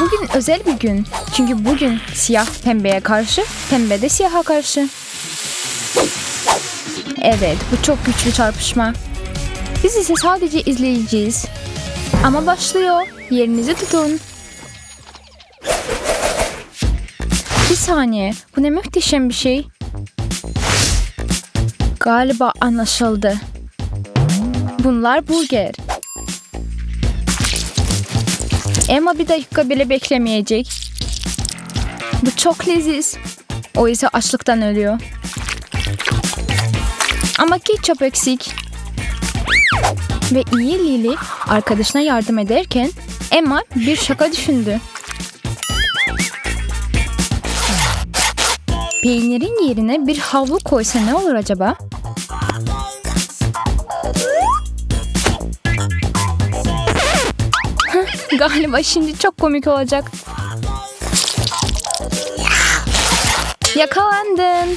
Bugün özel bir gün. Çünkü bugün siyah pembeye karşı, pembe de siyaha karşı. Evet, bu çok güçlü çarpışma. Biz ise sadece izleyeceğiz. Ama başlıyor. Yerinizi tutun. Bir saniye. Bu ne muhteşem bir şey. Galiba anlaşıldı. Bunlar burger. Emma bir dakika bile beklemeyecek. Bu çok leziz. O ise açlıktan ölüyor. Ama ketçap eksik. Ve iyi Lily arkadaşına yardım ederken Emma bir şaka düşündü. Peynirin yerine bir havlu koysa ne olur acaba? Galiba şimdi çok komik olacak. Yakalandın.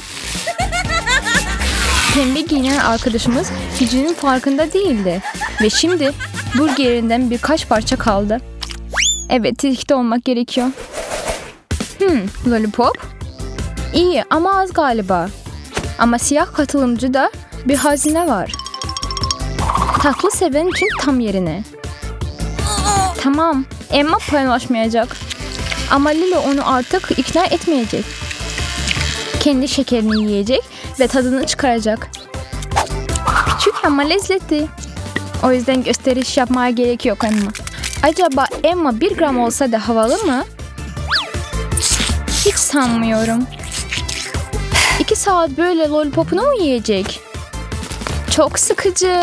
Pembe giyinen arkadaşımız gücünün farkında değildi. Ve şimdi burgerinden birkaç parça kaldı. Evet, tetikte olmak gerekiyor. Hmm, lollipop. İyi ama az galiba. Ama siyah katılımcıda bir hazine var. Tatlı seven için tam yerine. Tamam, Emma paylaşmayacak. Ama Lilo onu artık ikna etmeyecek. Kendi şekerini yiyecek ve tadını çıkaracak. Küçük ama lezzetli. O yüzden gösteriş yapmaya gerek yok Emma. Acaba Emma bir gram olsa da havalı mı? Hiç sanmıyorum. İki saat böyle lollipopunu mu yiyecek? Çok sıkıcı.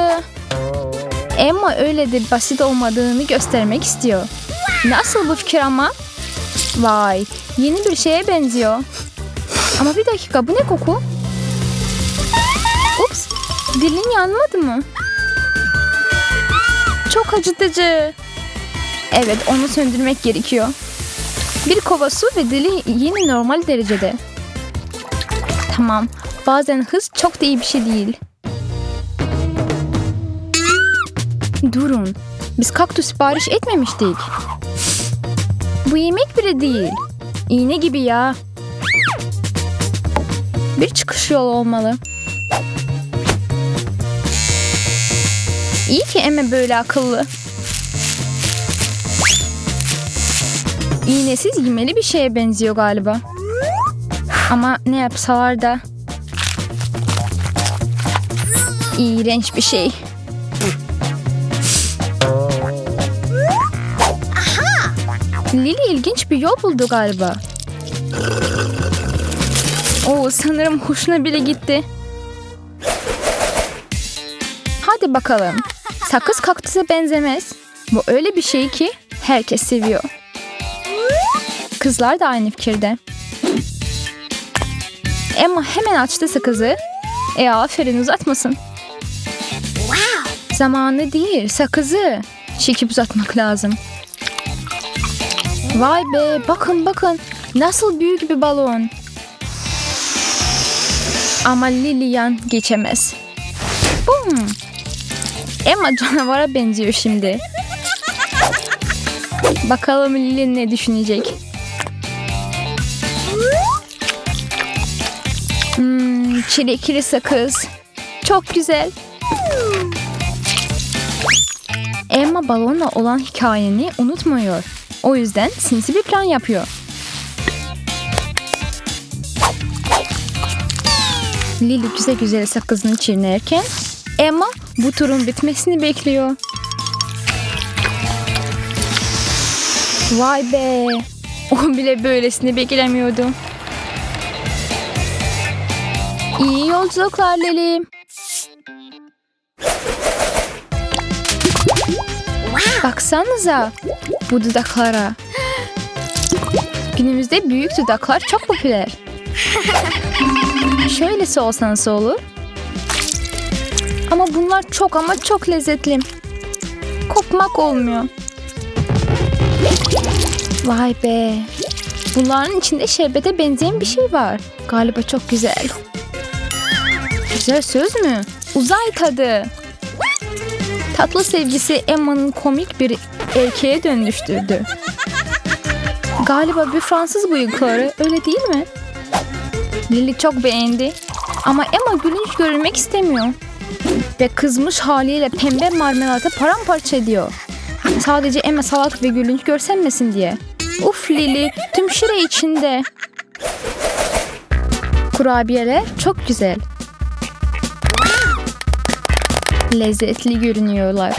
Emma öyle de basit olmadığını göstermek istiyor. Nasıl bu fikir ama? Vay, yeni bir şeye benziyor. Ama bir dakika, bu ne koku? Ups, dilin yanmadı mı? Çok acıtıcı. Evet, onu söndürmek gerekiyor. Bir kova su ve dili yine normal derecede. Tamam, bazen hız çok da iyi bir şey değil. Durun, biz kaktüs sipariş etmemiştik. Bu yemek bile değil. İğne gibi ya. Bir çıkış yolu olmalı. İyi ki Eme böyle akıllı. İğnesiz yemeli bir şeye benziyor galiba. Ama ne yapsalar da... İğrenç bir şey. Bir yol buldu galiba. Oo, sanırım hoşuna bile gitti. Hadi bakalım. Sakız kaktüse benzemez. Bu öyle bir şey ki herkes seviyor. Kızlar da aynı fikirde. Emma hemen açtı sakızı. E aferin uzatmasın. Zamanı değil sakızı. Çekip uzatmak lazım. Vay be bakın bakın nasıl büyük bir balon. Ama Lilian geçemez. Bum. Emma canavara benziyor şimdi. Bakalım Lili ne düşünecek. Hmm, çilekli sakız. Çok güzel. Emma balonla olan hikayeni unutmuyor. O yüzden sinsi bir plan yapıyor. Lily güzel güzel sakızını çiğnerken Emma bu turun bitmesini bekliyor. Vay be. O bile böylesini beklemiyordu. İyi yolculuklar Lily. Baksanıza bu dudaklara. Günümüzde büyük dudaklar çok popüler. Şöylesi olsa nasıl olur? Ama bunlar çok ama çok lezzetli. Kopmak olmuyor. Vay be. Bunların içinde şerbete benzeyen bir şey var. Galiba çok güzel. Güzel söz mü? Uzay tadı. Tatlı sevgisi Emma'nın komik bir erkeğe dönüştürdü. Galiba bir Fransız bıyıkları öyle değil mi? Lily çok beğendi. Ama Emma gülünç görünmek istemiyor. Ve kızmış haliyle pembe marmelatı paramparça ediyor. Sadece Emma salak ve gülünç görsenmesin diye. Uf Lily tüm şire içinde. Kurabiyeler çok güzel. Lezzetli görünüyorlar.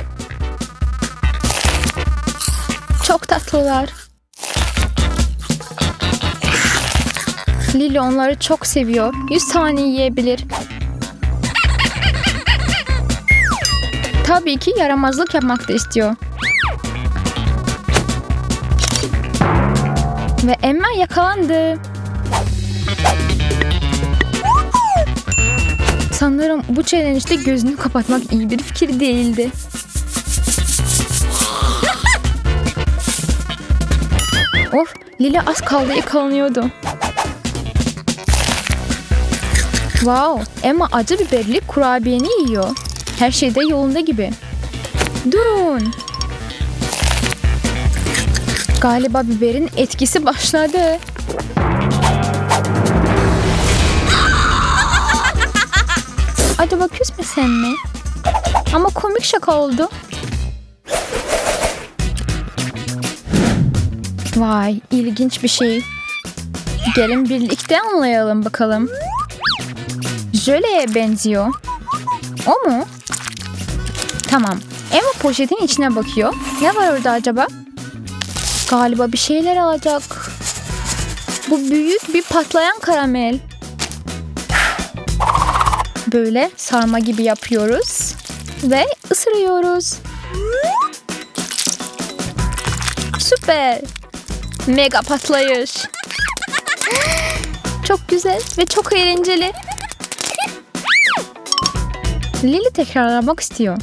Çok tatlılar. Lili onları çok seviyor. 100 tane yiyebilir. Tabii ki yaramazlık yapmak da istiyor. Ve Emma yakalandı. Sanırım bu challenge'de gözünü kapatmak iyi bir fikir değildi. of, Lili az kaldı yakalanıyordu. Wow, Emma acı biberli kurabiyeni yiyor. Her şey de yolunda gibi. Durun. Galiba biberin etkisi başladı. Acaba küsmesen mi? Ama komik şaka oldu. Vay, ilginç bir şey. Gelin birlikte anlayalım bakalım. Jöleye benziyor. O mu? Tamam. Emma poşetin içine bakıyor. Ne var orada acaba? Galiba bir şeyler alacak. Bu büyük bir patlayan karamel. Böyle sarma gibi yapıyoruz. Ve ısırıyoruz. Süper. Mega patlayış. Çok güzel ve çok eğlenceli. Lily tekrarlamak istiyor.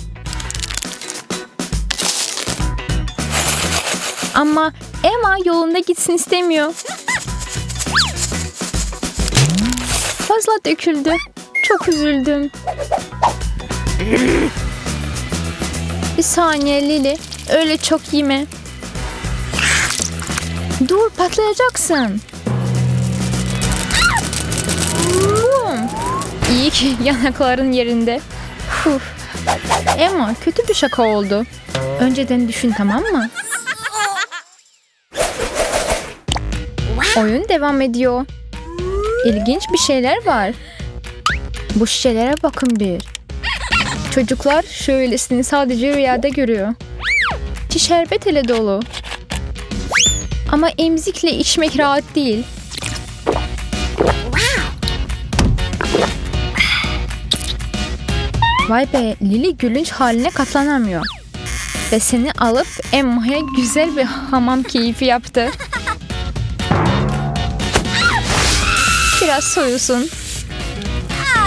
Ama Emma yolunda gitsin istemiyor. Fazla döküldü. Çok üzüldüm. Bir saniye Lily. Öyle çok yeme. Dur patlayacaksın. Bum. İyi ki yanakların yerinde. Uf. Emma kötü bir şaka oldu. Önceden düşün tamam mı? Oyun devam ediyor. İlginç bir şeyler var. Bu şişelere bakın bir. Çocuklar şöylesini sadece rüyada görüyor. İçi şerbet ile dolu. Ama emzikle içmek rahat değil. Vay be Lili gülünç haline katlanamıyor. Ve seni alıp Emma'ya güzel bir hamam keyfi yaptı. Biraz soyusun.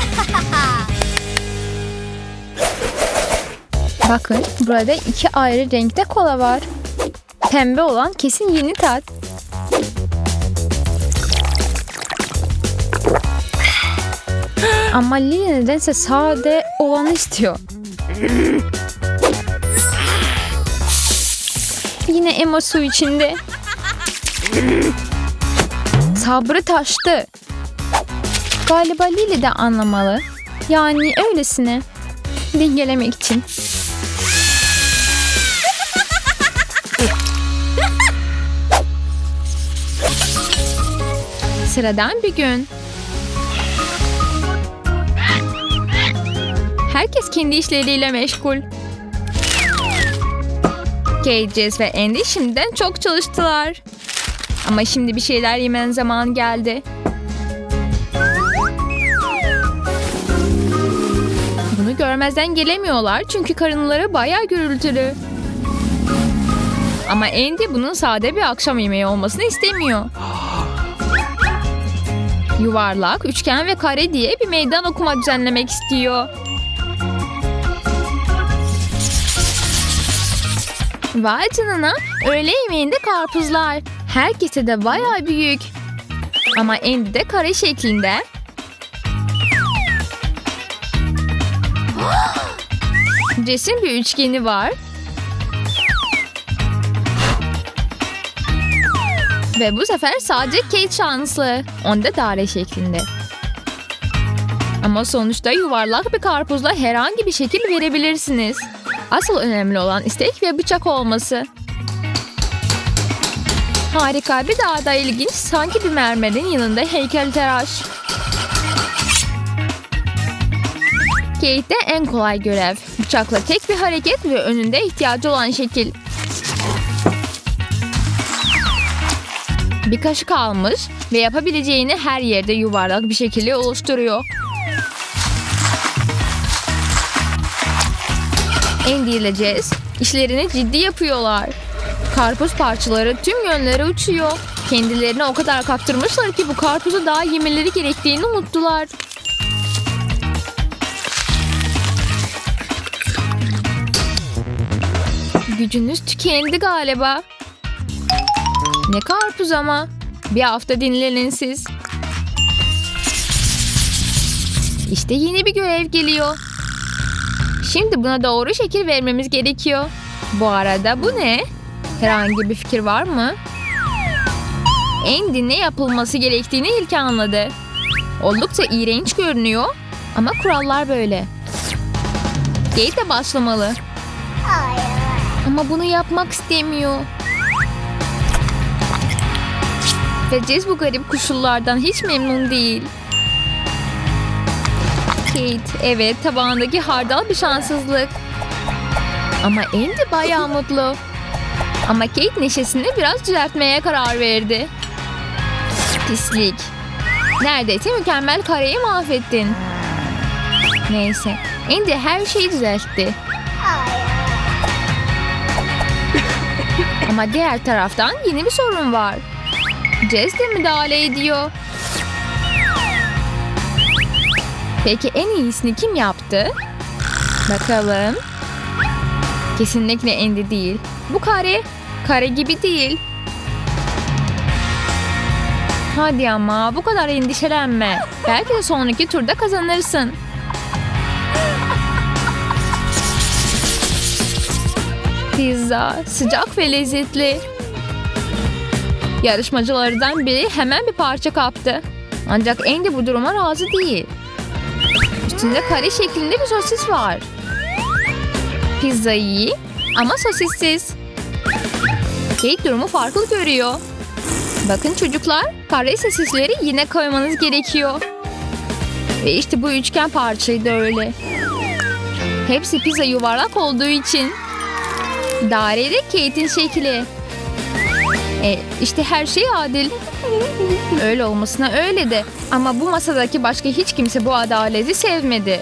Bakın burada iki ayrı renkte kola var. Pembe olan kesin yeni tat. Ama Lili nedense sade olanı istiyor. Yine Emma su içinde. Sabrı taştı. Galiba Lili de anlamalı. Yani öylesine. Dengelemek için. Sıradan bir gün. Herkes kendi işleriyle meşgul. Cages ve Andy şimdiden çok çalıştılar. Ama şimdi bir şeyler yemen zaman geldi. Görmezden gelemiyorlar çünkü karınları bayağı gürültülü. Ama Andy bunun sade bir akşam yemeği olmasını istemiyor. Yuvarlak, üçgen ve kare diye bir meydan okuma düzenlemek istiyor. Vay canına, öğle yemeğinde karpuzlar. Herkese de bayağı büyük. Ama Andy de kare şeklinde. Resim bir üçgeni var. Ve bu sefer sadece Kate şanslı. Onda daire şeklinde. Ama sonuçta yuvarlak bir karpuzla herhangi bir şekil verebilirsiniz. Asıl önemli olan istek ve bıçak olması. Harika bir daha da ilginç sanki bir mermerin yanında heykeltıraş. Kate'de en kolay görev. Bıçakla tek bir hareket ve önünde ihtiyacı olan şekil. Bir kaşık almış ve yapabileceğini her yerde yuvarlak bir şekilde oluşturuyor. Jess işlerini ciddi yapıyorlar. Karpuz parçaları tüm yönlere uçuyor. Kendilerini o kadar kaptırmışlar ki bu karpuzu daha yemeleri gerektiğini unuttular. Gücünüz tükendi galiba. Ne karpuz ama. Bir hafta dinlenin siz. İşte yeni bir görev geliyor. Şimdi buna doğru şekil vermemiz gerekiyor. Bu arada bu ne? Herhangi bir fikir var mı? Andy ne yapılması gerektiğini ilk anladı. Oldukça iğrenç görünüyor ama kurallar böyle. Kate de başlamalı. Ama bunu yapmak istemiyor. Ve Jess bu garip koşullardan hiç memnun değil. Kate, evet tabağındaki hardal bir şanssızlık. Ama Andy bayağı mutlu. Ama Kate neşesini biraz düzeltmeye karar verdi. Pislik. Neredeyse mükemmel kareyi mahvettin. Neyse. Andy her şeyi düzeltti. Ama diğer taraftan yeni bir sorun var. Jess de müdahale ediyor. Peki en iyisini kim yaptı? Bakalım. Kesinlikle Andy değil. Bu kare, kare gibi değil. Hadi ama bu kadar endişelenme. Belki de sonraki turda kazanırsın. Pizza sıcak ve lezzetli. Yarışmacılardan biri hemen bir parça kaptı. Ancak Andy bu duruma razı değil. Üstünde kare şeklinde bir sosis var. Pizza iyi ama sosissiz. Kate durumu farklı görüyor. Bakın çocuklar, kare sosisleri yine koymanız gerekiyor. Ve işte bu üçgen parçayı da öyle. Hepsi pizza yuvarlak olduğu için. Daire de Kate'in şekli. E, işte her şey adil. Öyle olmasına öyle de. Ama bu masadaki başka hiç kimse bu adaleti sevmedi.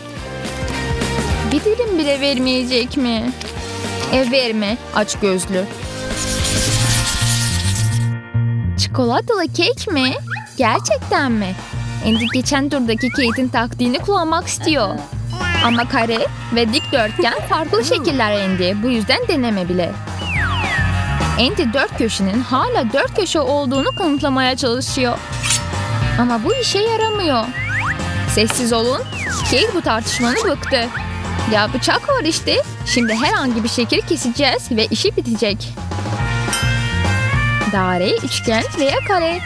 Bir dilim bile vermeyecek mi? E verme, aç gözlü. Çikolatalı kek mi? Gerçekten mi? Andy geçen turdaki Kate'in taktiğini kullanmak istiyor. Ama kare ve dikdörtgen farklı şekiller Andy. Bu yüzden deneme bile. Andy dört köşenin hala dört köşe olduğunu kanıtlamaya çalışıyor. Ama bu işe yaramıyor. Sessiz olun. Kate bu tartışmanı bıktı. Ya bıçak var işte. Şimdi herhangi bir şekil keseceğiz ve işi bitecek. Daire, üçgen veya kare.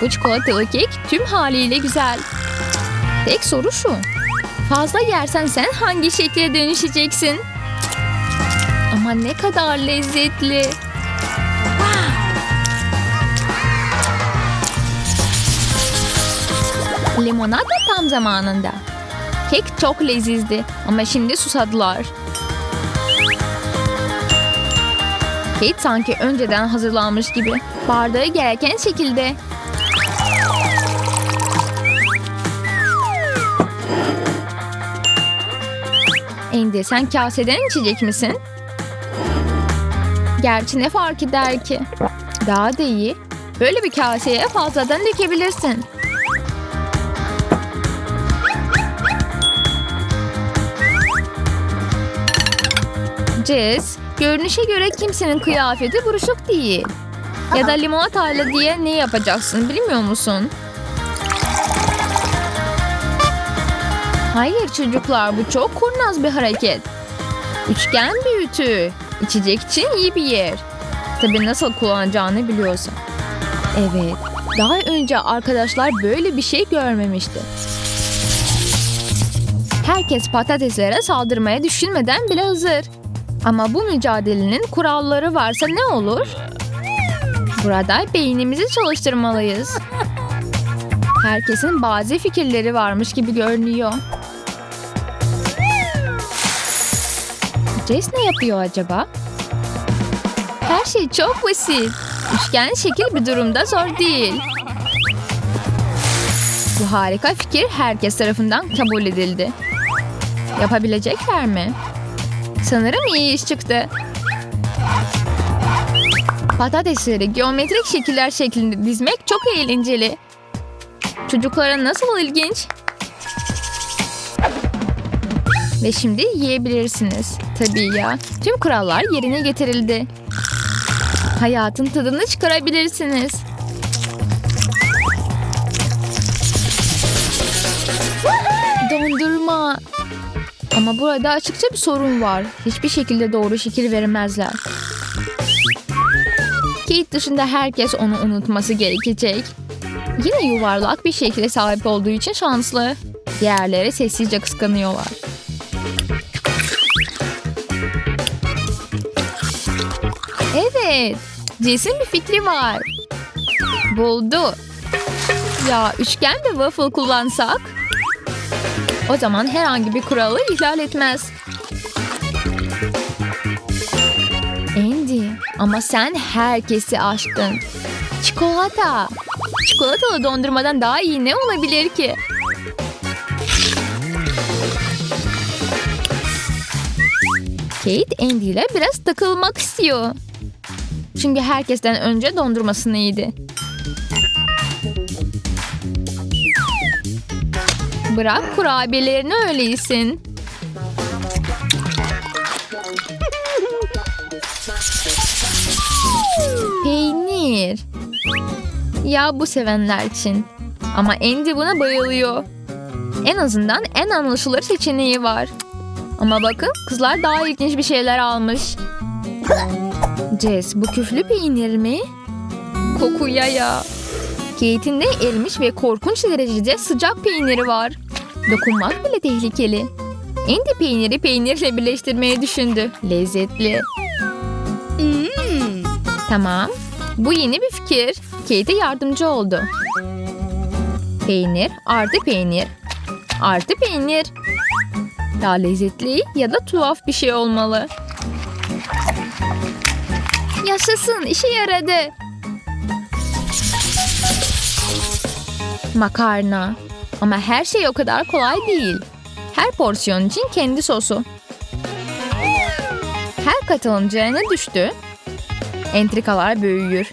Bu çikolatalı kek tüm haliyle güzel. Tek soru şu. Fazla yersen sen hangi şekle dönüşeceksin? Ama ne kadar lezzetli. Limonata tam zamanında. Kek çok lezizdi ama şimdi susadılar. Kate sanki önceden hazırlanmış gibi. Bardağı gereken şekilde. Andy sen kaseden içecek misin? Gerçi ne fark eder ki? Daha da iyi. Böyle bir kaseye fazladan dökebilirsin. Jess, görünüşe göre kimsenin kıyafeti buruşuk değil. Ya da limonatayla diye ne yapacaksın bilmiyor musun? Hayır çocuklar bu çok kurnaz bir hareket. Üçgen büyütü. İçecek için iyi bir yer. Tabii nasıl kullanacağını biliyorsun. Evet, daha önce arkadaşlar böyle bir şey görmemişti. Herkes patateslere saldırmaya düşünmeden bile hazır. Ama bu mücadelenin kuralları varsa ne olur? Burada beynimizi çalıştırmalıyız. Herkesin bazı fikirleri varmış gibi görünüyor. Jess ne yapıyor acaba? Her şey çok basit. Üçgen şekil bir durumda zor değil. Bu harika fikir herkes tarafından kabul edildi. Yapabilecekler mi? Sanırım iyi iş çıktı. Patatesleri geometrik şekiller şeklinde dizmek çok eğlenceli. Çocuklara nasıl ilginç? Ve şimdi yiyebilirsiniz. Tabii ya. Tüm kurallar yerine getirildi. Hayatın tadını çıkarabilirsiniz. Dondurma. Ama burada açıkça bir sorun var. Hiçbir şekilde doğru şekil veremezler. Kate dışında herkes onu unutması gerekecek. Yine yuvarlak bir şekilde sahip olduğu için şanslı. Diğerleri sessizce kıskanıyorlar. Evet. Jason bir fikri var. Buldu. Ya üçgen ve waffle kullansak? O zaman herhangi bir kuralı ihlal etmez. Andy ama sen herkesi aştın. Çikolata. Çikolatalı dondurmadan daha iyi ne olabilir ki? Kate Andy ile biraz takılmak istiyor. Çünkü herkesten önce dondurmasını yedi. Bırak kurabiyelerini öyle yesin. Peynir. Ya bu sevenler için. Ama Andy buna bayılıyor. En azından en anlaşılır seçeneği var. Ama bakın kızlar daha ilginç bir şeyler almış. Jess bu küflü peynir mi? Kokuya ya. Kate'in de erimiş ve korkunç derecede sıcak peyniri var. Dokunmak bile tehlikeli. Andy peyniri peynirle birleştirmeyi düşündü. Lezzetli. Tamam. Bu yeni bir fikir. Kate yardımcı oldu. Peynir artı peynir. Artı peynir. Daha lezzetli ya da tuhaf bir şey olmalı. Yaşasın işe yaradı. Makarna. Ama her şey o kadar kolay değil. Her porsiyon için kendi sosu. Her katılımcıya ne düştü? Entrikalar büyüyor.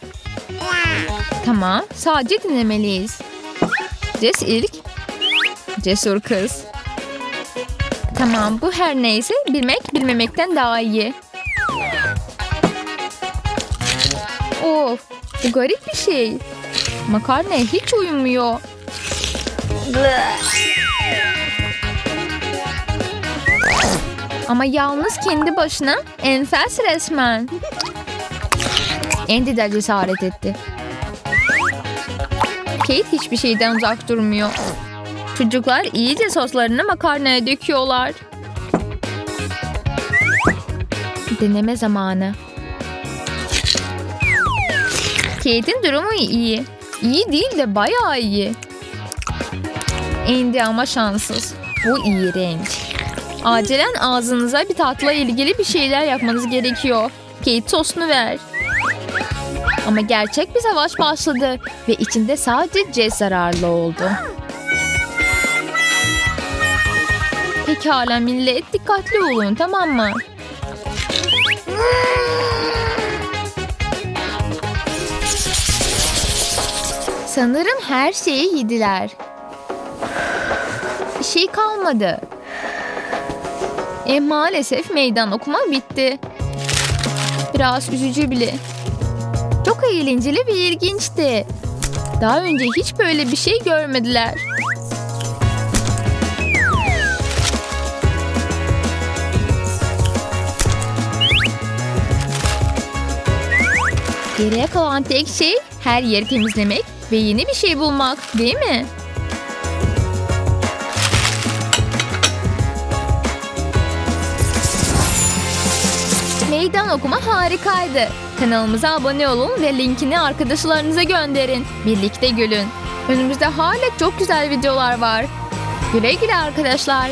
Tamam, sadece dinlemeliyiz. Jess ilk. Cesur kız. Tamam, bu her neyse bilmek bilmemekten daha iyi. Of, bu garip bir şey. Makarnaya hiç uymuyor. Ama yalnız kendi başına enfes resmen. Andy de cesaret etti. Kate hiçbir şeyden uzak durmuyor. Çocuklar iyice soslarını makarnaya döküyorlar. Deneme zamanı. Kate'in durumu iyi. İyi değil de bayağı iyi. Andy ama şanssız. Bu iğrenç. Acilen ağzınıza bir tatla ilgili bir şeyler yapmanız gerekiyor. Kate sosunu ver. Ama gerçek bir savaş başladı ve içinde sadece Jess zararlı oldu. Pekala millet dikkatli olun tamam mı? Sanırım her şeyi yediler. Bir şey kalmadı. E maalesef meydan okuma bitti. Biraz üzücü bile. Çok eğlenceli ve ilginçti. Daha önce hiç böyle bir şey görmediler. Geriye kalan tek şey her yeri temizlemek ve yeni bir şey bulmak değil mi? Meydan okuma harikaydı. Kanalımıza abone olun ve linkini arkadaşlarınıza gönderin. Birlikte gülün. Önümüzde hala çok güzel videolar var. Güle güle arkadaşlar.